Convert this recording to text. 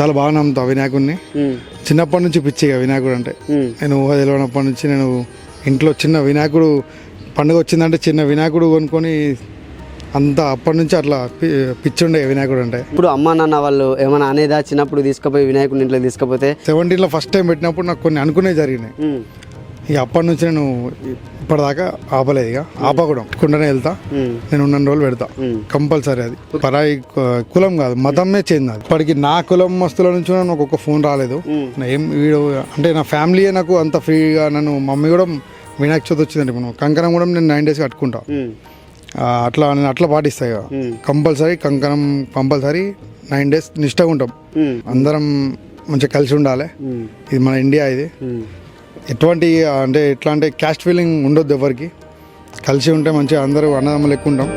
చాలా బాగా నమ్ముతా వినాయకుడిని చిన్నప్పటి నుంచి పిచ్చిగా వినాయకుడు అంటే. నేను ఊహ తెలియనప్పటి నుంచి నేను ఇంట్లో చిన్న వినాయకుడు పండుగ వచ్చిందంటే చిన్న వినాయకుడు కొనుక్కొని అంత అప్పటి నుంచి అట్లా పి- పిచ్చి ఉండే వినాయకుడు అంటే. ఇప్పుడు అమ్మ నాన్న వాళ్ళు ఏమైనా అనేదా? చిన్నప్పుడు తీసుకుపోయి వినాయకుడి ఇంట్లో తీసుకుపోతే? సెవెంటీన్లో ఫస్ట్ టైం పెట్టినప్పుడు నాకు కొన్ని అనుకునే జరిగినాయి. ఇక అప్పటి నుంచి నేను ఇప్పటిదాకా ఆపలేదు ఇక. ఆపకూడదు. కుండనే వెళ్తా. నేను ఉన్న రోజులు పెడతా. కంపల్సరీ అది. పరాయి కులం కాదు. మతమే చేంది అది. ఇప్పటికి నా కులం మస్తుల నుంచి నాకు ఒక ఫోన్ రాలేదు. ఏం వీడు అంటే నా ఫ్యామిలీయే నాకు అంత ఫ్రీగా నన్ను మమ్మీ కూడా వినాయక చవితి వచ్చిందండి. మనం కంకణం కూడా నేను నైన్ డేస్ కట్టుకుంటా. అట్లా నేను అట్లా పాటిస్తాయి ఇక. కంపల్సరీ కంకణం కంపల్సరీ నైన్ డేస్ నిష్టగా ఉంటాం. అందరం మంచిగా కలిసి ఉండాలి. ఇది మన ఇండియా ఇది. ఎటువంటి అంటే ఎట్లా అంటే క్యాస్ట్ ఫీలింగ్ ఉండొద్దు ఎవరికి. కలిసి ఉంటే మంచిగా అందరూ అన్నదమ్ములు ఎక్కువ ఉంటాం.